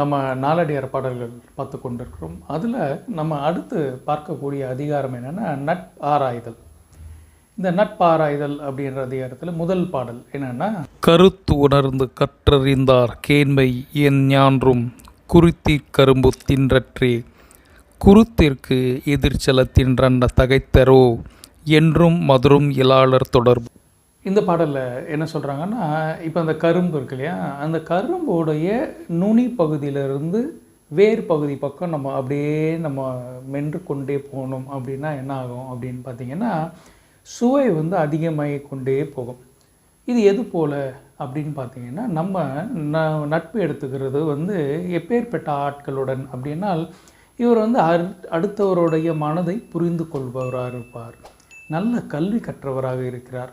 நம்ம நாலடியார் பாடல்கள் பார்த்து கொண்டிருக்கிறோம். அதில் நம்ம அடுத்து பார்க்கக்கூடிய அதிகாரம் என்னென்னா நட் ஆராய்தல் இந்த நட்பாராய்தல் அப்படின்ற அதிகாரத்தில் முதல் பாடல் என்னென்னா கருத்து உணர்ந்து கற்றறிந்தார் கேண்மை என் ஞான்றும் குருத்தி கரும்பு தின்றற்றே. குருத்திற்கு எதிர்ச்சலத்தின்றன்ன தகைத்தரோ என்றும் மதுரும் இலாளர் தொடர்பு. இந்த பாடலில் என்ன சொல்கிறாங்கன்னா இப்போ அந்த கரும்பு இருக்கு இல்லையா? அந்த கரும்போடைய நுனி பகுதியிலிருந்து வேர் பகுதி பக்கம் நம்ம அப்படியே நம்ம மென்று கொண்டே போகணும் அப்படின்னா என்ன ஆகும் அப்படின்னு பார்த்தீங்கன்னா சுவை வந்து அதிகமாகி கொண்டே போகும். இது எது போல் அப்படின்னு பார்த்தீங்கன்னா நம்ம ந நட்பு எடுத்துக்கிறது வந்து எப்பேற்பட்ட ஆட்களுடன் அப்படின்னால் இவர் வந்து அரு- அடுத்தவருடைய மனதை புரிந்து கொள்பவராக இருப்பார் நல்ல கல்வி கற்றவராக இருக்கிறார்.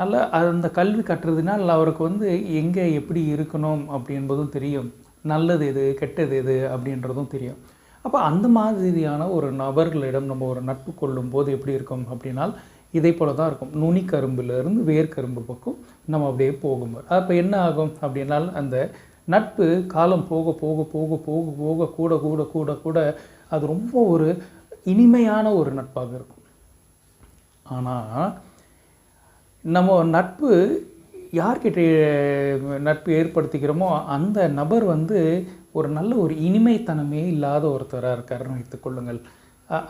நல்ல அந்த கல்வி கற்றதுனால் அவருக்கு வந்து எங்கே எப்படி இருக்கணும் அப்படின்றதும் தெரியும். நல்லது எது கெட்டது எது அப்படின்றதும் தெரியும். அப்போ அந்த மாதிரியான ஒரு நபர்களிடம் நம்ம ஒரு நட்பு கொள்ளும் போது எப்படி இருக்கும் அப்படின்னால் இதே போல தான் இருக்கும். நுனி கரும்புலேருந்து வேர்க்கரும்பு பக்கம் நம்ம அப்படியே போகும்போது. அப்போ என்ன ஆகும் அப்படின்னால் அந்த நட்பு காலம் போக போக போக போக போக கூட கூட கூட கூட அது ரொம்ப ஒரு இனிமையான ஒரு நட்பாக இருக்கும். ஆனால் நம்ம நட்பு யார்கிட்ட நட்பு ஏற்படுத்திக்கிறோமோ அந்த நபர் வந்து ஒரு நல்ல ஒரு இனிமைத்தனமே இல்லாத ஒருத்தராக இருக்காருன்னு வைத்துக்கொள்ளுங்கள்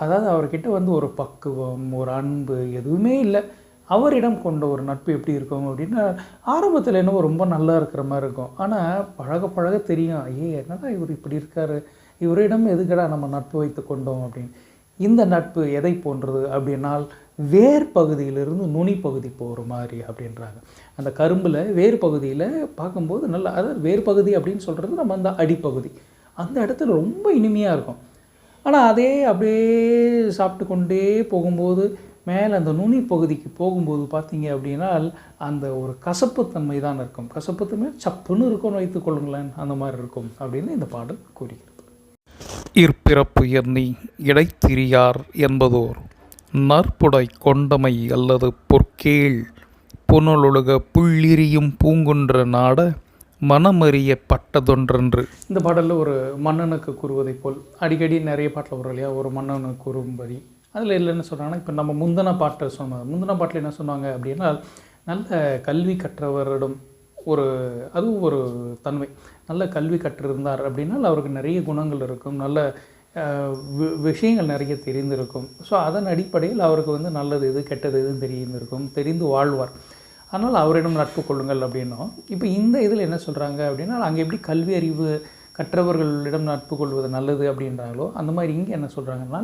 அதாவது அவர்கிட்ட வந்து ஒரு பக்குவம் ஒரு அன்பு எதுவுமே இல்லை. அவரிடம் கொண்ட ஒரு நட்பு எப்படி இருக்கும் அப்படின்னா ஆரம்பத்தில் என்னவோ ரொம்ப நல்லா இருக்கிற மாதிரி இருக்கும். ஆனால் பழக பழக தெரியும். ஏ என்னடா இவர் இப்படி இருக்காரு? இவரிடம் எதுக்கடா நம்ம நட்பு வைத்து கொண்டோம் அப்படின்னு. இந்த நட்பு எதை போன்றது அப்படின்னால் வேர் பகுதியிலிருந்து நுனி பகுதி போகிற மாதிரி அப்படின்றாங்க. அந்த கரும்பில் வேர் பகுதியில் பார்க்கும்போது நல்லா அதாவது வேர் பகுதி அப்படின்னு சொல்கிறது நம்ம அந்த அடிப்பகுதி. அந்த இடத்துல ரொம்ப இனிமையாக இருக்கும். ஆனால் அதே அப்படியே சாப்பிட்டு கொண்டே போகும்போது மேலே அந்த நுனி பகுதிக்கு போகும்போது பார்த்தீங்க அப்படின்னால் அந்த ஒரு கசப்புத்தன்மை தான் இருக்கும். கசப்புத்தன்மை சப்புன்னு இருக்கும்னு வைத்துக்கொள்ளுங்களேன் அந்த மாதிரி இருக்கும் அப்படின்னு இந்த பாடல் கூறுகிறது. இற்பிறப்பு எண்ணி இடைத்திரியார் என்பதோர். நற்புடை கொண்டமை அல்லது பொற்கேள். புனலொழுக புள்ளிரியும் பூங்குன்ற நாட மனமறிய பட்டதொன்றென்று. இந்த பாடலில் ஒரு மன்னனுக்கு கூறுவதைப் போல் அடிக்கடி நிறைய பாட்டில் வரும் இல்லையா? ஒரு மன்னனுக்கு கூறும்படி. அதில் இல்லைன்னு சொல்கிறாங்கன்னா இப்போ நம்ம முந்தின பாட்டை சொன்னோம் முந்தின பாட்டில் என்ன சொன்னாங்க அப்படின்னா நல்ல கல்வி கற்றவரிடம் ஒரு அதுவும் ஒரு தன்மை. நல்ல கல்வி கற்றிருந்தார் அப்படின்னால் அவருக்கு நிறைய குணங்கள் இருக்கும். நல்ல வி- விஷயங்கள் நிறைய தெரிந்திருக்கும். ஸோ அதன் அடிப்படையில் அவருக்கு வந்து நல்லது எது கெட்டது எதுன்னு தெரிந்திருக்கும் தெரிந்து வாழ்வார். அதனால் அவரிடம் நட்பு கொள்ளுங்கள் அப்படின்னோம் இப்போ இந்த இதில் என்ன சொல்கிறாங்க அப்படின்னா அங்கே எப்படி கல்வி அறிவு கற்றவர்களிடம் நட்பு கொள்வது நல்லது அப்படின்றாங்களோ அந்த மாதிரி இங்கே என்ன சொல்கிறாங்கன்னா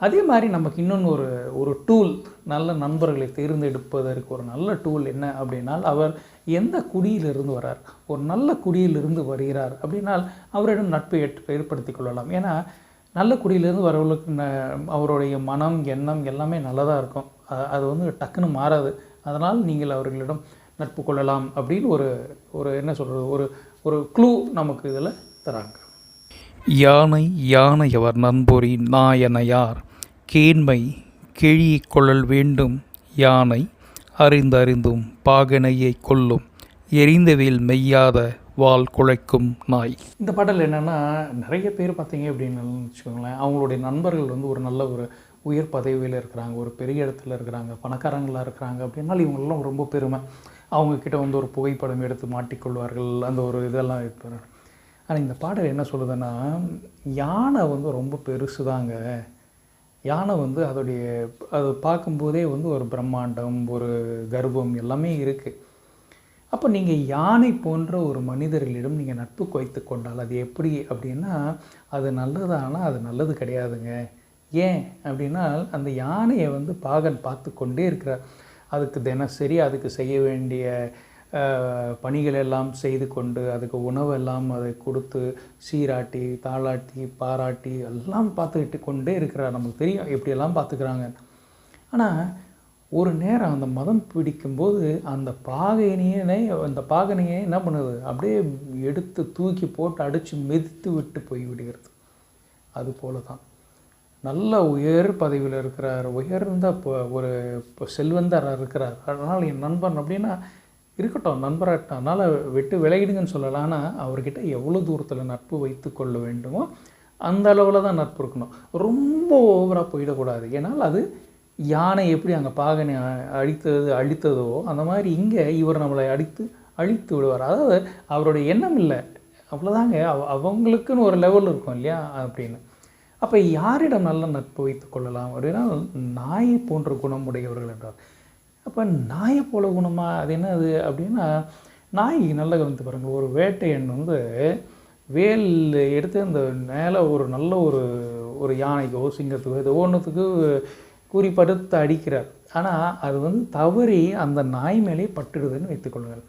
அதே மாதிரி நமக்கு இன்னொன்று ஒரு ஒரு டூல் நல்ல நண்பர்களை தேர்ந்தெடுப்பதற்கு ஒரு நல்ல டூல் என்ன அப்படின்னால் அவர் எந்த குடியிலிருந்து வரார்? ஒரு நல்ல குடியிலிருந்து வருகிறார் அப்படின்னால் அவரிடம் நட்பு ஏற்படுத்தி கொள்ளலாம். ஏன்னா நல்ல குடியிலேருந்து வரவர்களுக்கு ந- அவருடைய மனம் எண்ணம் எல்லாமே நல்லதாக இருக்கும். அது வந்து டக்குன்னு மாறாது. அதனால் நீங்கள் அவர்களிடம் நட்பு கொள்ளலாம் அப்படின்னு ஒரு ஒரு என்ன சொல்கிறது ஒரு ஒரு க்ளூ நமக்கு இதில் தராங்க. யானை யானையவர் நண்பொறி நாயனையார். கேண்மை கிழிக் கொள்ளல் வேண்டும். யானை அறிந்தறிந்தும் பாகனையை கொல்லும். எரிந்தவில் மெய்யாத வால் குழைக்கும் நாய். இந்த பாடல் என்னென்னா நிறைய பேர் பார்த்தீங்க அப்படின்னு வச்சுக்கோங்களேன் அவங்களுடைய நண்பர்கள் வந்து ஒரு நல்ல ஒரு உயர் பதவியில் இருக்கிறாங்க ஒரு பெரிய இடத்துல இருக்கிறாங்க பணக்காரங்களாக இருக்கிறாங்க அப்படின்னாலும் இவங்களெல்லாம் ரொம்ப பெருமை. அவங்கக்கிட்ட வந்து ஒரு புகைப்படம் எடுத்து மாட்டிக்கொள்வார்கள் அந்த ஒரு இதெல்லாம் இருப்பாங்க. ஆனால் இந்த பாடல் என்ன சொல்லுதுன்னா யானை வந்து ரொம்ப பெருசு தாங்க யானை வந்து அதோடைய அது பார்க்கும்போதே வந்து ஒரு பிரம்மாண்டம் ஒரு கர்வம் எல்லாமே இருக்குது அப்போ நீங்கள் யானை போன்ற ஒரு மனிதர்களிடம் நீங்கள் நட்பு குவைத்து கொண்டால் அது எப்படி அப்படின்னா அது நல்லதானா அது நல்லது கிடையாதுங்க. ஏன் அப்படின்னா அந்த யானையை வந்து பாகன் பார்த்து கொண்டே இருக்கிறார். அதுக்கு தினசரி அதுக்கு செய்ய வேண்டிய பணிகளெல்லாம் பணிகள் எல்லாம் செய்து கொண்டு அதுக்கு உணவெல்லாம் அதை கொடுத்து சீராட்டி தாளாட்டி பாராட்டி எல்லாம் பார்த்துக்கிட்டு கொண்டே இருக்கிறார். நமக்கு தெரியும் எப்படியெல்லாம் பார்த்துக்கிறாங்க. ஆனால் ஒரு நேரம் அந்த மதம் பிடிக்கும்போது அந்த பாகனியனை அந்த பாகனையை என்ன பண்ணுது? அப்படியே எடுத்து தூக்கி போட்டு அடித்து மிதித்து விட்டு போய் விடுகிறது. அது போல தான் நல்ல உயர் பதவியில் இருக்கிறார் உயர்ந்த இப்போ ஒரு இப்போ செல்வந்தராக இருக்கிறார். அதனால் என் நண்பன் அப்படின்னா இருக்கட்டும் நண்பராகட்டும் அதனால் விட்டு விலகிடுங்கன்னு சொல்லலாம் ஆனால் அவர்கிட்ட எவ்வளோ தூரத்தில் நட்பு வைத்து கொள்ள வேண்டுமோ அந்த அளவில் தான் நட்பு இருக்கணும். ரொம்ப ஓவராக போயிடக்கூடாது. ஏன்னால் அது யானை எப்படி அங்கே பாகனை அ- அழித்தது அழித்ததோ அந்த மாதிரி இங்கே இவர் நம்மளை அடித்து அழித்து விடுவார். அதாவது அவருடைய எண்ணம் இல்லை. அவ்வளோதாங்க அவ அவங்களுக்குன்னு ஒரு லெவல் இருக்கும் இல்லையா அப்படின்னு. அப்போ யாரிடம் நல்ல நட்பு வைத்துக் கொள்ளலாம் அப்படின்னா நாயை போன்ற குணமுடையவர்கள் என்றார் அப்போ நாயை போல குணமா? அது என்னது? அப்படின்னா நாய் நல்ல கவனித்து பாருங்கள். ஒரு வேட்டையன் வந்து வேல் எடுத்து அந்த மேலே ஒரு நல்ல ஒரு ஒரு யானைக்கோ சிங்கத்துக்கோ ஏதோ ஒன்றுத்துக்கு குறிப்படுத்து அடிக்கிறார். ஆனால் அது வந்து தவறி அந்த நாய் மேலே பட்டுடுதுன்னு வைத்துக்கொள்ளுங்கள்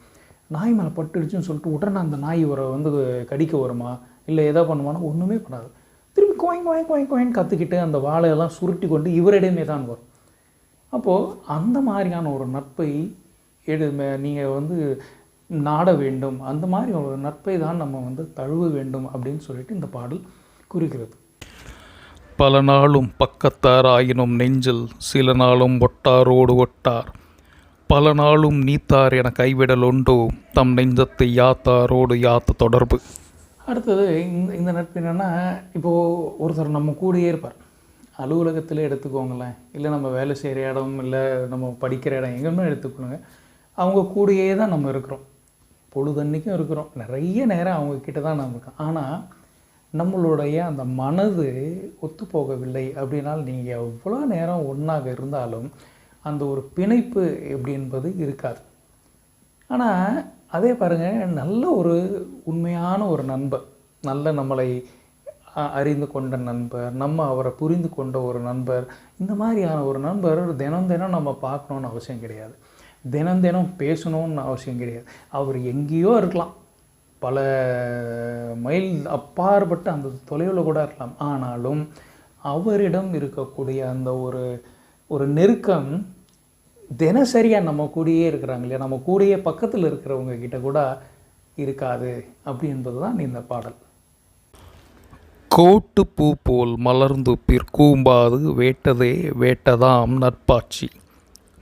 நாய் மேலே பட்டுடுச்சுன்னு சொல்லிட்டு உடனே அந்த நாய் ஒரு வந்து கடிக்க வருமா? இல்லை எதோ பண்ணுமானா? ஒன்றுமே பண்ணாது. திரும்பி கோயின் கோயின் கோயின் கோயின் கற்றுக்கிட்டு அந்த வாழையெல்லாம் சுருட்டி கொண்டு இவரிடமே தான் வரும். அப்போது அந்த மாதிரியான ஒரு நட்பை எடு நீங்கள் வந்து நாட வேண்டும். அந்த மாதிரி ஒரு நட்பை தான் நம்ம வந்து தழுவ வேண்டும் அப்படின்னு சொல்லிட்டு இந்த பாடல் குறிக்கிறது. பல நாளும் பக்கத்தார் ஆயினும் நெஞ்சில் சில நாளும் ஒட்டாரோடு ஒட்டார். பல நாளும் நீத்தார் என கைவிடல் உண்டோ தம் நெஞ்சத்தை யாத்தாரோடு யாத்த தொடர்பு. அடுத்தது இந்த இந்த நட்பு என்னென்னா இப்போது ஒருத்தர் நம்ம கூடயே இருப்பார். அலுவலகத்தில் எடுத்துக்கோங்களேன். இல்லை நம்ம வேலை செய்கிற இடம் இல்லை நம்ம படிக்கிற இடம் எங்கேயுமே எடுத்துக்கணுங்க. அவங்க கூடயே தான் நம்ம இருக்கிறோம். பொழுதன்னைக்கும் இருக்கிறோம். நிறைய நேரம் அவங்கக்கிட்ட தான் நம்ம இருக்கோம். ஆனால் நம்மளுடைய அந்த மனது ஒத்து போகவில்லை அப்படின்னால் நீங்கள் எவ்வளோ நேரம் ஒன்றாக இருந்தாலும் அந்த ஒரு பிணைப்பு எப்படி என்பது இருக்காது. ஆனால் அதே பாருங்கள் நல்ல ஒரு உண்மையான ஒரு நண்பர் நல்ல நம்மளை அறிந்து கொண்ட நண்பர் நம்ம அவரை புரிந்து கொண்ட ஒரு நண்பர் இந்த மாதிரியான ஒரு நண்பர் தினம் தினம் நம்ம பார்க்கணுன்னு அவசியம் கிடையாது. தினம் தினம் பேசணும்னு அவசியம் கிடையாது. அவர் எங்கேயோ இருக்கலாம். பல மைல் அப்பாற்பட்ட அந்த தொலைவில் கூட இருக்கலாம். ஆனாலும் அவரிடம் இருக்கக்கூடிய அந்த ஒரு ஒரு நெருக்கம் தினசரியாக நம்ம கூடயே இருக்கிறாங்க இல்லையா? நம்ம கூடயே பக்கத்தில் இருக்கிறவங்க கிட்ட கூட இருக்காது அப்படி என்பது தான் இந்த பாடல். கோட்டு பூ போல் மலர்ந்து பிற்கூம்பாது வேட்டதே வேட்டதாம் நட்பாட்சி.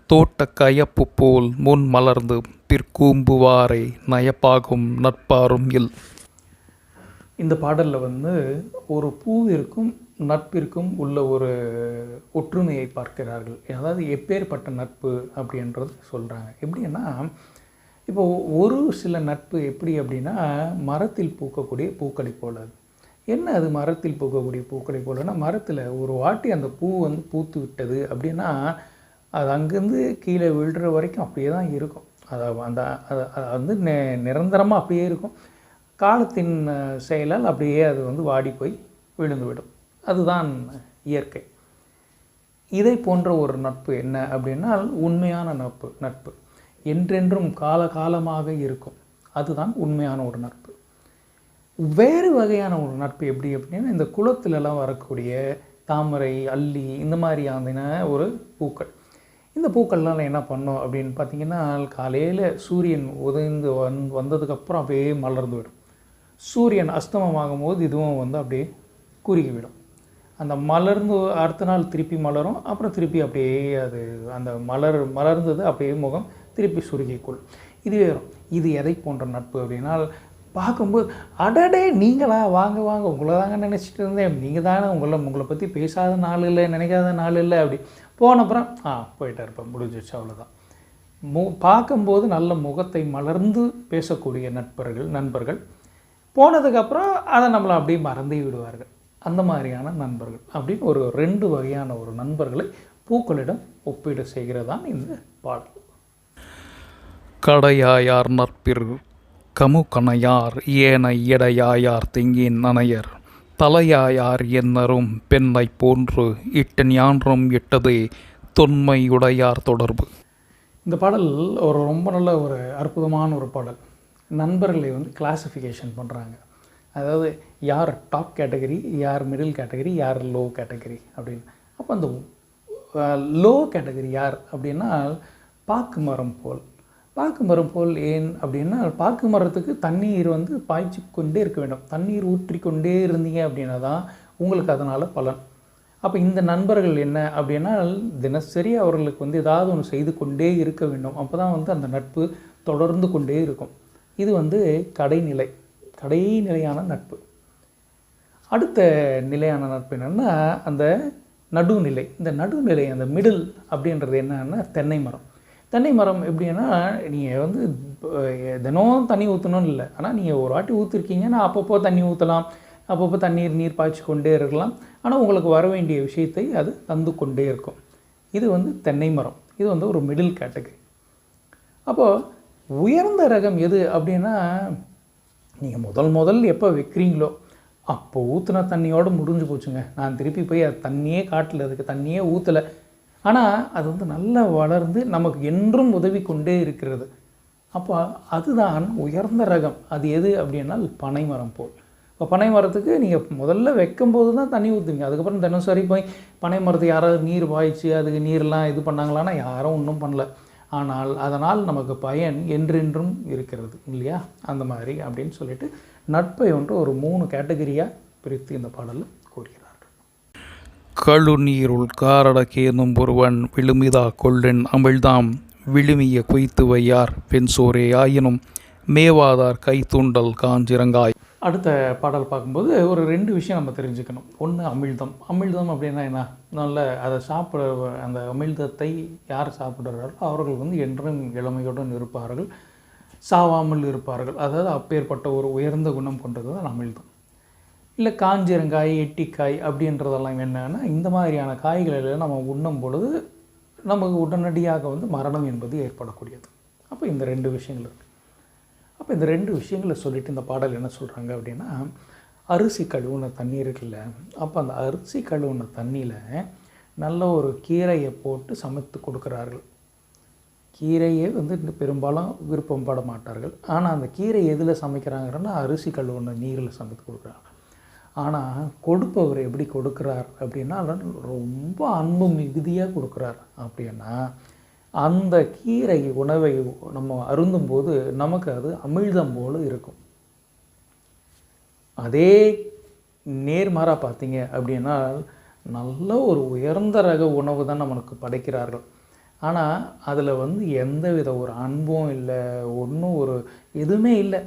தோட்ட கயப்பு போல் முன் மலர்ந்து பிற்கூம்புவாரை நயப்பாகும் நட்பாரும் இல். இந்த பாடலில் வந்து ஒரு பூவிற்கும் நட்பிற்கும் உள்ள ஒரு ஒற்றுமையை பார்க்கிறார்கள். அதாவது எப்பேற்பட்ட நட்பு அப்படின்றது சொல்கிறாங்க எப்படின்னா இப்போ ஒரு சில நட்பு எப்படி அப்படின்னா மரத்தில் பூக்கக்கூடிய பூக்களை போலது என்ன அது மரத்தில் பூக்கக்கூடிய பூக்களை போலன்னா மரத்தில் ஒரு வாட்டி அந்த பூ வந்து பூத்து விட்டது அப்படின்னா அது அங்கேருந்து கீழே விழுற வரைக்கும் அப்படியே தான் இருக்கும். அது அந்த அது வந்து நெ நிரந்தரமாக அப்படியே இருக்கும். காலத்தின் செயலால் அப்படியே அது வந்து வாடி போய் விழுந்துவிடும். அதுதான் இயற்கை. இதை போன்ற ஒரு நட்பு என்ன அப்படின்னால் உண்மையான நட்பு நட்பு. என்றென்றும் காலகாலமாக இருக்கும். அதுதான் உண்மையான ஒரு நட்பு. வேறு வகையான ஒரு நட்பு எப்படி அப்படின்னா இந்த குளத்துலலாம் வரக்கூடிய தாமரை அல்லி இந்த மாதிரியான ஒரு பூக்கள். இந்த பூக்கள்லாம் என்ன பண்ணோம் அப்படின்னு பார்த்தீங்கன்னா காலையில் சூரியன் உதைந்து வந் வந்ததுக்கப்புறம் அப்படியே மலர்ந்து விடும். சூரியன் அஸ்தமமாகும் போது இதுவும் வந்து அப்படியே குறுகி விடும். அந்த மலர்ந்து அடுத்த நாள் திருப்பி மலரும் அப்புறம் திருப்பி அப்படியே அது அந்த மலர் மலர்ந்தது அப்படியே முகம் திருப்பி சுருகிக்குள். இதுவே வரும் இது எதை போன்ற நட்பு அப்படின்னா பார்க்கும்போது அடடே நீங்களா? வாங்க வாங்க உங்களை தாங்க நினச்சிட்டு இருந்தேன். நீங்கள் தானே உங்களை உங்களை பற்றி பேசாத நாள் இல்லை நினைக்காத நாள் இல்லை அப்படி. போன அப்புறம் ஆ போயிட்டா இருப்பேன் முடிஞ்சிச்சு அவ்வளோதான் மு பார்க்கும்போது நல்ல முகத்தை மலர்ந்து பேசக்கூடிய நட்பர்கள் நண்பர்கள். போனதுக்கப்புறம் அதை நம்மளை அப்படியே மறந்தே விடுவார்கள். அந்த மாதிரியான நண்பர்கள் அப்படின்னு ஒரு ரெண்டு வகையான ஒரு நண்பர்களை பூக்களிடம் ஒப்பீடு செய்கிறதான் இந்த பாடல். கடையாயார் நட்பிற்கு கமு கணையார் ஏனை இடையாயார் திங்கின் நனையர். தலையாயார் என்னரும் பெண்ணை போன்று இட்ட ஞான்றும் இட்டதே தொன்மையுடையார் தொடர்பு. இந்த பாடல் ஒரு ரொம்ப நல்ல ஒரு அற்புதமான ஒரு பாடல். நண்பர்களை வந்து கிளாஸிஃபிகேஷன் பண்ணுறாங்க அதாவது யார் டாப் கேட்டகரி யார் மிடில் கேட்டகரி யார் லோ கேட்டகரி அப்படின்னு. அப்போ அந்த லோ கேட்டகரி யார் அப்படின்னா பாக்கு மரம் போல். பாக்கு மரம் போல் ஏன் அப்படின்னா பாக்கு மரத்துக்கு தண்ணீர் வந்து பாய்ச்சி கொண்டே இருக்க வேண்டும். தண்ணீர் ஊற்றி கொண்டே இருந்தீங்க அப்படின்னா தான் உங்களுக்கு அதனால் பலன். அப்போ இந்த நண்பர்கள் என்ன அப்படின்னா தினசரி அவர்களுக்கு வந்து ஏதாவது ஒன்று செய்து கொண்டே இருக்க வேண்டும். அப்போ தான் வந்து அந்த நட்பு தொடர்ந்து கொண்டே இருக்கும். இது வந்து கடைநிலை கடைநிலையான நட்பு. அடுத்த நிலையான நட்பு என்னென்னா அந்த நடுநிலை. இந்த நடுநிலை அந்த மிடில் அப்படின்றது என்னன்னா தென்னை மரம். தென்னை மரம் எப்படின்னா நீங்கள் வந்து தினம் தண்ணி ஊற்றணும்னு இல்லை. ஆனால் நீங்கள் ஒரு வாட்டி ஊற்றிருக்கீங்கன்னா அப்பப்போ தண்ணி ஊற்றலாம் அப்பப்போ தண்ணீர் நீர் பாய்ச்சி கொண்டே இருக்கலாம். ஆனால் உங்களுக்கு வர வேண்டிய விஷயத்தை அது தந்து கொண்டே இருக்கும். இது வந்து தென்னை மரம். இது வந்து ஒரு மிடில் கேட்டகரி அப்போது உயர்ந்த ரகம் எது அப்படின்னா நீங்கள் முதல் முதல் எப்போ வைக்கிறீங்களோ அப்போ ஊற்றின தண்ணியோடு முடிஞ்சு போச்சுங்க. நான் திருப்பி போய் அது தண்ணியே காட்டில் அதுக்கு தண்ணியே ஊற்றலை ஆனால் அது வந்து நல்லா வளர்ந்து நமக்கு என்றும் உதவி கொண்டே இருக்கிறது. அப்போ அதுதான் உயர்ந்த ரகம். அது எது அப்படின்னா பனை மரம் போல். இப்போ பனை மரத்துக்கு நீங்கள் முதல்ல வைக்கும்போது தான் தண்ணி ஊற்றுவீங்க அதுக்கப்புறம் தினசரி போய் பனை மரத்துக்கு யாராவது நீர் பாய்ச்சி அதுக்கு நீர்லாம் இது பண்ணாங்களான்னா யாரும் ஒன்றும் பண்ணல. ஆனால் அதனால் நமக்கு பயன் என்றென்றும் இருக்கிறது இல்லையா? அந்த மாதிரி அப்படின்னு சொல்லிட்டு நட்பை ஒன்று ஒரு மூணு கேட்டகரியாக பிரித்து இந்த பாடலில் கழுநீருள் காரடக்கேனும் ஒருவன் விழுமிதா கொள்ளென் அமிழ்தாம் விழுமிய குய்த்து வையார் பெண்சோரே ஆயினும் மேவாதார் கைத்துண்டல் காஞ்சிரங்காய் அடுத்த பாடல் பார்க்கும்போது ஒரு ரெண்டு விஷயம் நம்ம தெரிஞ்சுக்கணும். ஒன்று அமிழ்தம். அமிழ்தம் அப்படின்னா என்ன? நல்ல அதை சாப்பிட அந்த அமிழ்தத்தை யார் சாப்பிட்றாரோ அவர்கள் வந்து என்றும் இளமையுடன் இருப்பார்கள் சாவாமல் இருப்பார்கள். அதாவது அப்பேற்பட்ட ஒரு உயர்ந்த குணம் கொண்டது தான் அமிழ்தம். இல்லை காஞ்சிரங்காய் எட்டிக்காய் அப்படின்றதெல்லாம் என்னென்னா இந்த மாதிரியான காய்களில் நம்ம உண்ணும் பொழுது நமக்கு உடனடியாக வந்து மரணம் என்பது ஏற்படக்கூடியது. அப்போ இந்த ரெண்டு விஷயங்கள் இருக்குது அப்போ இந்த ரெண்டு விஷயங்களை சொல்லிட்டு இந்த பாடல் என்ன சொல்கிறாங்க அப்படின்னா அரிசி கழுவுன தண்ணி இருக்குல்ல அப்போ அந்த அரிசி கழுவுன தண்ணியில் நல்ல ஒரு கீரையை போட்டு சமைத்து கொடுக்குறார்கள். கீரையே வந்து பெரும்பாலும் விருப்பம் பட மாட்டார்கள். ஆனால் அந்த கீரை எதில் சமைக்கிறாங்கன்னா அரிசி கழுவுன நீரில் சமைத்து கொடுக்குறாங்க. ஆனால் கொடுப்பவர் எப்படி கொடுக்குறார் அப்படின்னா ரொம்ப அன்பு மிகுதியாக கொடுக்குறார். அப்படின்னா அந்த கீரை உணவை நம்ம அருந்தும்போது நமக்கு அது அமிழ்தம் போல இருக்கும். அதே நேர்மாறாக பார்த்தீங்க அப்படின்னா நல்ல ஒரு உயர்ந்த ரக உணவு தான் நம்மளுக்கு படைக்கிறார்கள். ஆனால் அதில் வந்து எந்த வித ஒரு அன்பும் இல்லை ஒன்றும் ஒரு எதுவுமே இல்லை.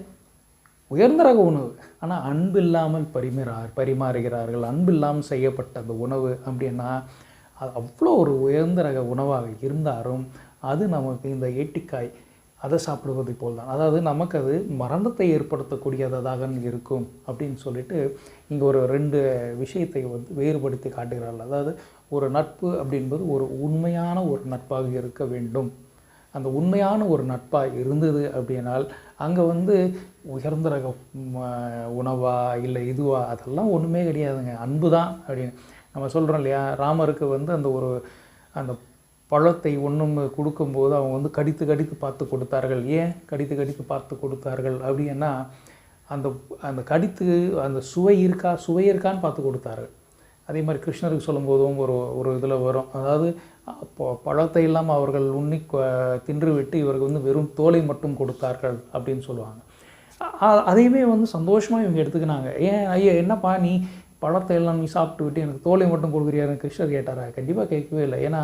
உயர்ந்த ரக உணவு. ஆனால் அன்பு இல்லாமல் பரிமாறார் பரிமாறுகிறார்கள். அன்பு இல்லாமல் செய்யப்பட்ட அந்த உணவு அப்படின்னா அது அவ்வளோ ஒரு உயர்ந்த ரக உணவாக இருந்தாலும் அது நமக்கு இந்த ஏட்டிக்காய் அதை சாப்பிடுவதை போல் தான் அதாவது நமக்கு அது மரணத்தை ஏற்படுத்தக்கூடியதாக இருக்கும் அப்படின்னு சொல்லிட்டு இங்கே ஒரு ரெண்டு விஷயத்தை வந்து வேறுபடுத்தி காட்டுகிறார்கள். அதாவது ஒரு நட்பு அப்படின்பது ஒரு உண்மையான ஒரு நட்பாக இருக்க வேண்டும். அந்த உண்மையான ஒரு நட்பாக இருந்தது அப்படின்னால் அங்கே வந்து உயர்ந்த ரக உணவா இல்லை இதுவா? அதெல்லாம் ஒன்றுமே கிடையாதுங்க. அன்பு தான் அப்படின்னு. நம்ம சொல்கிறோம் இல்லையா ராமருக்கு வந்து அந்த ஒரு அந்த பழத்தை ஒன்றும் கொடுக்கும்போது அவங்க வந்து கடித்து கடித்து பார்த்து கொடுத்தார்கள். ஏன் கடித்து கடித்து பார்த்து கொடுத்தார்கள் அப்படின்னா அந்த அந்த கடித்து அந்த சுவை இருக்கா சுவை இருக்கான்னு பார்த்து கொடுத்தார்கள். அதே மாதிரி கிருஷ்ணருக்கு சொல்லும்போதும் ஒரு ஒரு இதில் வரும். அதாவது அப்போ பழத்தை இல்லாமல் அவர்கள் உண்ணி தின்றுவிட்டு இவருக்கு வந்து வெறும் தோலை மட்டும் கொடுத்தார்கள் அப்படின்னு சொல்லுவாங்க. அதையுமே வந்து சந்தோஷமாக இவங்க எடுத்துக்கினாங்க. ஏன் ஐயா என்னப்பா நீ பழத்தை எல்லாம் நீ சாப்பிட்டு விட்டு எனக்கு தோலை மட்டும் கொடுக்குறியாருன்னு கிருஷ்ணர் கேட்டாரா? கண்டிப்பாக கேட்கவே இல்லை. ஏன்னா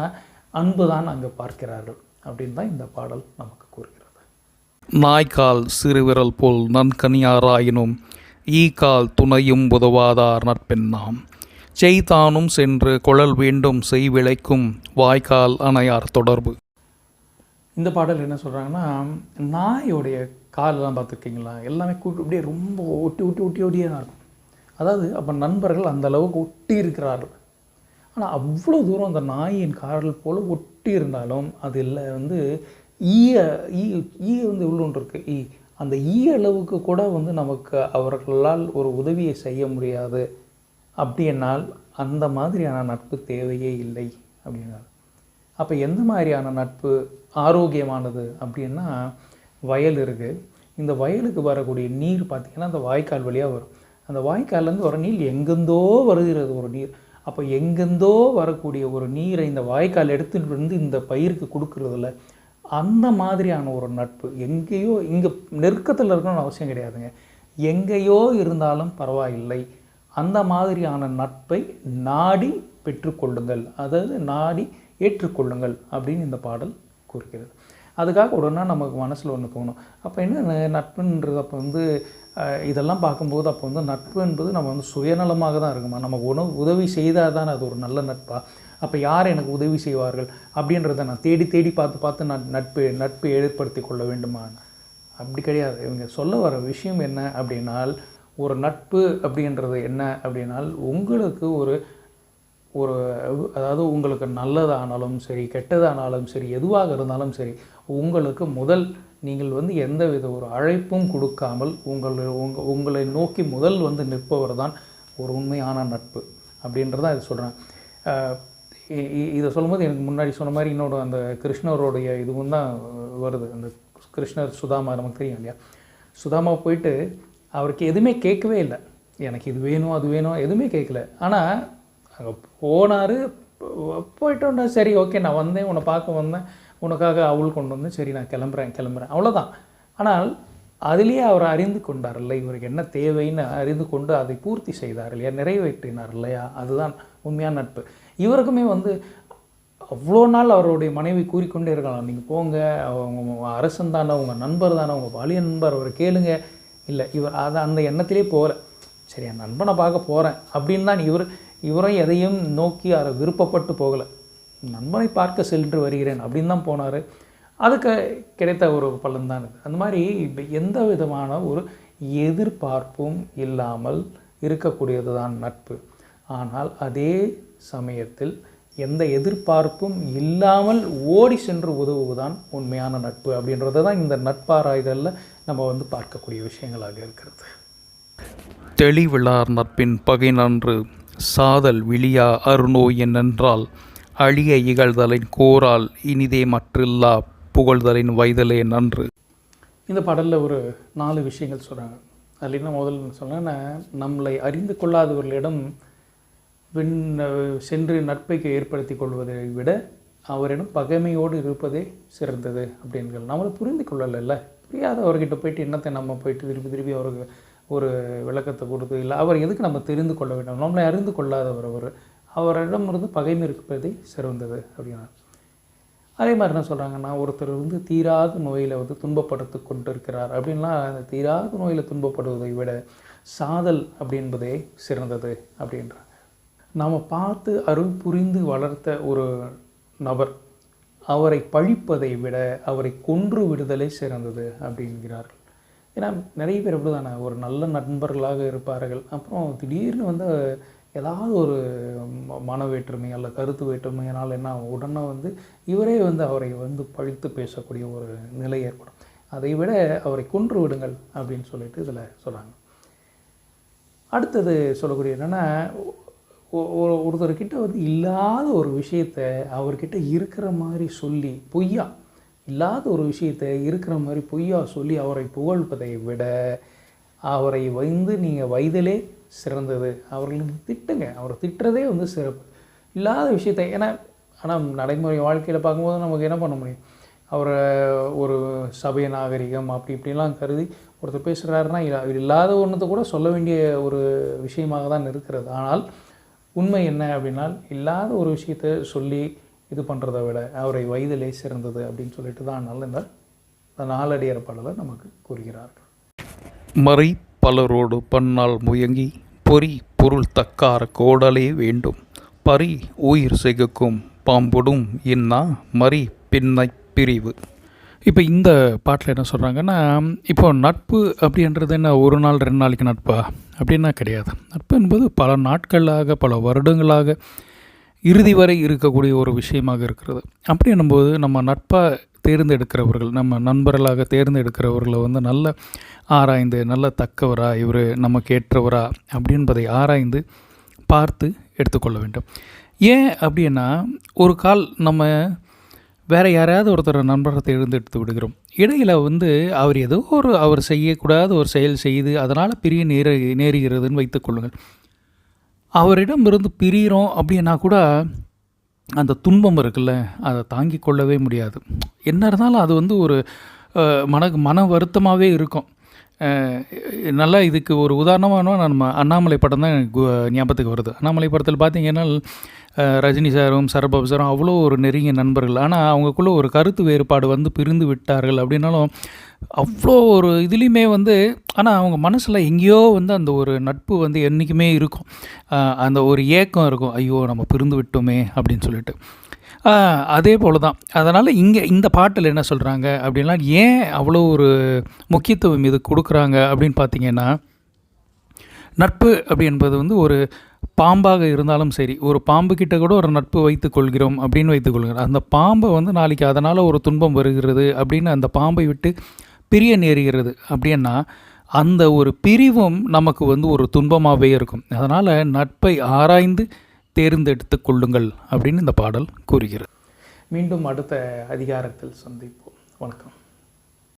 அன்பு தான் அங்கே பார்க்கிறார்கள் அப்படின்னு தான் இந்த பாடல் நமக்கு கூறுகிறது. நாய்க்கால் சிறுவிரல் போல் நன்கனியாராயினும் ஈ கால் துணையும் உதவாதார் நட்பெண்ணாம். செய்தானும் சென்று குழல் வேண்டும் செய்விளைக்கும் வாய்க்கால் அணையார் தொடர்பு. இந்த பாடல் என்ன சொல்கிறாங்கன்னா நாயோடைய காலெல்லாம் பார்த்துருக்கீங்களா? எல்லாமே கூட்டு அப்படியே ரொம்ப ஒட்டி ஒட்டி ஒட்டி ஒட்டியே தான் இருக்கும். அதாவது அப்போ நண்பர்கள் அந்த அளவுக்கு ஒட்டி இருக்கிறார்கள். ஆனால் அவ்வளோ தூரம் அந்த நாயின் காரல் போல் ஒட்டி இருந்தாலும் அதில் வந்து ஈய ஈ ஈ வந்து உள்ள ஒன்று இருக்குது ஈ அந்த ஈ அளவுக்கு கூட வந்து நமக்கு அவர்களால் ஒரு உதவியை செய்ய முடியாது. அப்படி என்னால் அந்த மாதிரியான நட்பு தேவையே இல்லை அப்படின்னாரு. அப்போ எந்த மாதிரியான நட்பு ஆரோக்கியமானது அப்படின்னா வயல் இருக்குது இந்த வயலுக்கு வரக்கூடிய நீர் பார்த்திங்கன்னா அந்த வாய்க்கால் வழியாக வரும். அந்த வாய்க்கால்லேருந்து வர நீர் எங்கெந்தோ வருகிறது ஒரு நீர். அப்போ எங்கெந்தோ வரக்கூடிய ஒரு நீரை இந்த வாய்க்கால் எடுத்துட்டு வந்து இந்த பயிருக்கு கொடுக்குறதில்ல அந்த மாதிரியான ஒரு நட்பு எங்கேயோ இங்கே நெருக்கத்தில் இருக்கணும்னு அவசியம் கிடையாதுங்க. எங்கேயோ இருந்தாலும் பரவாயில்லை. அந்த மாதிரியான நட்பை நாடி பெற்றுக்கொள்ளுங்கள். அதாவது நாடி ஏற்றுக்கொள்ளுங்கள் அப்படின்னு இந்த பாடல் கூறுகிறது. அதுக்காக உடனே நமக்கு மனசில் ஒன்று தோணும். அப்போ என்ன நட்புன்றது அப்போ வந்து இதெல்லாம் பார்க்கும்போது அப்போ வந்து நட்பு என்பது நம்ம வந்து சுயநலமாக தான் இருக்குமா? நமக்கு உணவு உதவி செய்தால் தான் அது ஒரு நல்ல நட்பா? அப்போ யார் எனக்கு உதவி செய்வார்கள்? அப்படின்றத நான் தேடி தேடி பார்த்து பார்த்து நான் நட்பு நட்பு ஏற்படுத்தி கொள்ள வேண்டுமா? அப்படி கிடையாது. இவங்க சொல்ல வர விஷயம் என்ன அப்படின்னால் ஒரு நட்பு அப்படின்றது என்ன அப்படின்னால் உங்களுக்கு ஒரு ஒரு அதாவது உங்களுக்கு நல்லதானாலும் சரி கெட்டதானாலும் சரி எதுவாக இருந்தாலும் சரி உங்களுக்கு முதல் நீங்கள் வந்து எந்த வித ஒரு அழைப்பும் கொடுக்காமல் உங்கள் உங்க உங்களை நோக்கி முதல் வந்து நிற்பவர் தான் ஒரு உண்மையான நட்பு அப்படின்றதான் இது சொல்கிறேன் இதை சொல்லும்போது எனக்கு முன்னாடி சொன்ன மாதிரி இன்னொரு அந்த கிருஷ்ணருடைய இதுவும் தான் வருது. அந்த கிருஷ்ணர் சுதாமா நமக்கு தெரியும் இல்லையா? சுதாமா போயிட்டு அவருக்கு எதுவுமே கேட்கவே இல்லை. எனக்கு இது வேணும் அது வேணும் எதுவுமே கேட்கல. ஆனால் அங்கே போனார் போயிட்டோன்னா சரி ஓகே நான் வந்தேன் உன்னை பார்க்க வந்தேன் உனக்காக அவள் கொண்டு வந்தேன் சரி நான் கிளம்புறேன் கிளம்புறேன் அவ்வளோதான் ஆனால் அதிலேயே அவர் அறிந்து கொண்டார் இல்லை இவருக்கு என்ன தேவைன்னு அறிந்து கொண்டு அதை பூர்த்தி செய்தார் இல்லையா நிறைவேற்றினார் இல்லையா அதுதான் உண்மையான நட்பு. இவருக்குமே வந்து அவ்வளோ நாள் அவருடைய மனைவி கூறிக்கொண்டே இருக்கலாம் நீங்கள் போங்க அவங்க அரசன் தானே உங்கள் நண்பர் தானே உங்கள் பாலிய நண்பர் அவரை கேளுங்க இல்லை இவர் அதை அந்த எண்ணத்திலே போகல. சரி என் நண்பனை பார்க்க போகிறேன் அப்படின்னு தான் இவர் இவரும் எதையும் நோக்கி அதை விருப்பப்பட்டு போகலை. நண்பனை பார்க்க சென்று வருகிறேன் அப்படின்னு தான் போனார். அதுக்கு கிடைத்த ஒரு பலன் தான் இது. அந்த மாதிரி இப்போ எந்த விதமான ஒரு எதிர்பார்ப்பும் இல்லாமல் இருக்கக்கூடியது தான் நட்பு. ஆனால் அதே சமயத்தில் எந்த எதிர்பார்ப்பும் இல்லாமல் ஓடி சென்று உதவுவதுதான் உண்மையான நட்பு அப்படின்றது தான் இந்த நட்பாராய்தலில் நம்ம வந்து பார்க்கக்கூடிய விஷயங்களாக இருக்கிறது. தெளிவிழார் நட்பின் பகை நன்று சாதல் விழியா அருநோய் என்னென்றால் அழிய இகழ்தலின் கோரால் இனிதே மற்றில்லா புகழ்தலின் வைதலே நன்று. இந்த பாடலில் ஒரு நாலு விஷயங்கள் சொல்கிறாங்க அதில் என்ன முதல்ல சொன்னேன்னா நம்மளை அறிந்து கொள்ளாதவர்களிடம் விண் சென்று நட்பை ஏற்படுத்தி கொள்வதை விட அவரிடம் பகைமையோடு இருப்பதே சிறந்தது அப்படின்கள். நம்மளை புரிந்து கொள்ளலைல்ல. புரியாதவர்கிட்ட போயிட்டு என்னத்தை நம்ம போயிட்டு திருப்பி திருப்பி அவருக்கு ஒரு விளக்கத்தை கொடுத்து இல்லை அவர் எதுக்கு நம்ம தெரிந்து கொள்ள வேண்டும்? நம்மளை அறிந்து கொள்ளாதவர் அவர். அவரிடமிருந்து பகைமை இருப்பதே சிறந்தது அப்படின்னா. அதே மாதிரி என்ன சொல்கிறாங்கன்னா ஒருத்தர் வந்து தீராத நோயில் வந்து துன்பப்படுத்தி கொண்டிருக்கிறார் அப்படின்லாம் அந்த தீராத நோயில் துன்பப்படுவதை விட சாதல் அப்படின்பதே சிறந்தது அப்படின்றாங்க நாம் பார்த்து அருள் புரிந்து வளர்த்த ஒரு நபர் அவரை பழிப்பதை விட அவரை கொன்று விடுதலை சிறந்தது அப்படின்கிறார்கள் ஏன்னா நிறைய பேர் எப்படி தானே ஒரு நல்ல நண்பர்களாக இருப்பார்கள். அப்புறம் திடீர்னு வந்து ஏதாவது ஒரு மன வேற்றுமை அல்ல கருத்து வேற்றுமையினால் என்ன ஆகும்? உடனே வந்து இவரே வந்து அவரை வந்து பழித்து பேசக்கூடிய ஒரு நிலை ஏற்படும். அதை விட அவரை கொன்று விடுங்கள் அப்படின்னு சொல்லிட்டு இதில் சொல்கிறாங்க அடுத்தது சொல்லக்கூடிய என்னென்னா ஒருத்தர்கிட்ட வந்து இல்லாத ஒரு விஷயத்த அவர்கிட்ட இருக்கிற மாதிரி சொல்லி பொய்யா இல்லாத ஒரு விஷயத்த இருக்கிற மாதிரி பொய்யா சொல்லி அவரை புகழ்வதை விட அவரை வந்து நீங்கள் வயதிலே சிறந்தது. அவர்களை திட்டுங்க. அவரை திட்டுறதே வந்து சிறப்பு. இல்லாத விஷயத்த ஏன்னா ஆனால் நடைமுறை வாழ்க்கையில் பார்க்கும்போது நமக்கு என்ன பண்ண முடியும்? அவரை ஒரு சபை நாகரிகம் அப்படி இப்படிலாம் கருதி ஒருத்தர் பேசுகிறாருன்னா இது இல்லாத ஒன்றத்தை கூட சொல்ல வேண்டிய ஒரு விஷயமாக தான் இருக்கிறது. ஆனால் உண்மை என்ன அப்படின்னா இல்லாத ஒரு விஷயத்தை சொல்லி இது பண்ணுறதை விட அவரை வயதிலே சிறந்தது அப்படின்னு சொல்லிட்டு தான் நல்ல இந்த நாலடியார் பாடலை நமக்கு கூறுகிறார்கள். மறை பலரோடு பன்னால் முயங்கி பொறி பொருள் தக்கார கோடலே வேண்டும். பரி உயிர் சிகுக்கும் பாம்புடும் இன்னா மறி பின்னை பிரிவு. இப்போ இந்த பாட்டில் என்ன சொல்கிறாங்கன்னா இப்போ நட்பு அப்படின்றது என்ன? ஒரு நாள் ரெண்டு நாளைக்கு நட்பா? அப்படின்னா கிடையாது. நட்பு என்பது பல நாட்களாக பல வருடங்களாக இறுதி வரை இருக்கக்கூடிய ஒரு விஷயமாக இருக்கிறது. அப்படி என்னும்போது நம்ம நட்பாக தேர்ந்தெடுக்கிறவர்கள் நம்ம நண்பர்களாக தேர்ந்தெடுக்கிறவர்களை வந்து நல்ல ஆராய்ந்து நல்ல தக்கவரா இவர் நமக்கு ஏற்றவரா அப்படின்பதை ஆராய்ந்து பார்த்து எடுத்துக்கொள்ள வேண்டும். ஏன் அப்படின்னா ஒரு கால் நம்ம வேறு யாரையாவது ஒருத்தர் நண்பரை தேர்ந்தெடுத்து விடுகிறோம். இடையில் வந்து அவர் ஏதோ ஒரு அவர் செய்யக்கூடாத ஒரு செயல் செய்து அதனால் பிரிய நேர நேருகிறதுன்னு வைத்துக்கொள்ளுங்கள் அவரிடம் இருந்து பிரிகிறோம் அப்படின்னா கூட அந்த துன்பம் இருக்குல்ல அதை தாங்கி கொள்ளவே முடியாது. என்ன இருந்தாலும் அது வந்து ஒரு மன மன வருத்தமாகவே இருக்கும். நல்லா இதுக்கு ஒரு உதாரணமான நம்ம அண்ணாமலை படம் தான் எனக்கு ஞாபகத்துக்கு வருது. அண்ணாமலை படத்தில் பார்த்தீங்கன்னா ரஜினி சாரும் சரபாபு சாரும் அவ்வளோ ஒரு நெருங்கிய நண்பர்கள். ஆனால் அவங்களுக்குள்ள ஒரு கருத்து வேறுபாடு வந்து பிரிந்து விட்டார்கள் அப்படின்னாலும் அவ்வளோ ஒரு இதுலேயுமே வந்து ஆனால் அவங்க மனசில் எங்கேயோ வந்து அந்த ஒரு நட்பு வந்து என்றைக்குமே இருக்கும். அந்த ஒரு ஏக்கம் இருக்கும். ஐயோ நம்ம பிரிந்து விட்டோமே அப்படின்னு சொல்லிட்டு. அதே போல் தான் அதனால் இங்கே இந்த பாட்டில் என்ன சொல்கிறாங்க அப்படின்னா ஏன் அவ்வளோ ஒரு முக்கியத்துவம் இது கொடுக்குறாங்க அப்படின்னு பார்த்தீங்கன்னா நட்பு அப்படி என்பது வந்து ஒரு பாம்பாக இருந்தாலும் சரி ஒரு பாம்பு கிட்ட கூட ஒரு நட்பு வைத்து கொள்கிறோம் அப்படின்னு வைத்துக்கொள்கிறோம் அந்த பாம்பை வந்து நாளைக்கு அதனால் ஒரு துன்பம் வருகிறது அப்படின்னு அந்த பாம்பை விட்டு பிரிய நேருகிறது. அப்படின்னா அந்த ஒரு பிரிவும் நமக்கு வந்து ஒரு துன்பமாகவே இருக்கும். அதனால் நட்பை ஆராய்ந்து தேர்ந்தெடுத்து கொள்ளுங்கள் அப்படின்னு இந்த பாடல் கூறுகிறது. மீண்டும் அடுத்த அதிகாரத்தில் சந்திப்போம். வணக்கம்.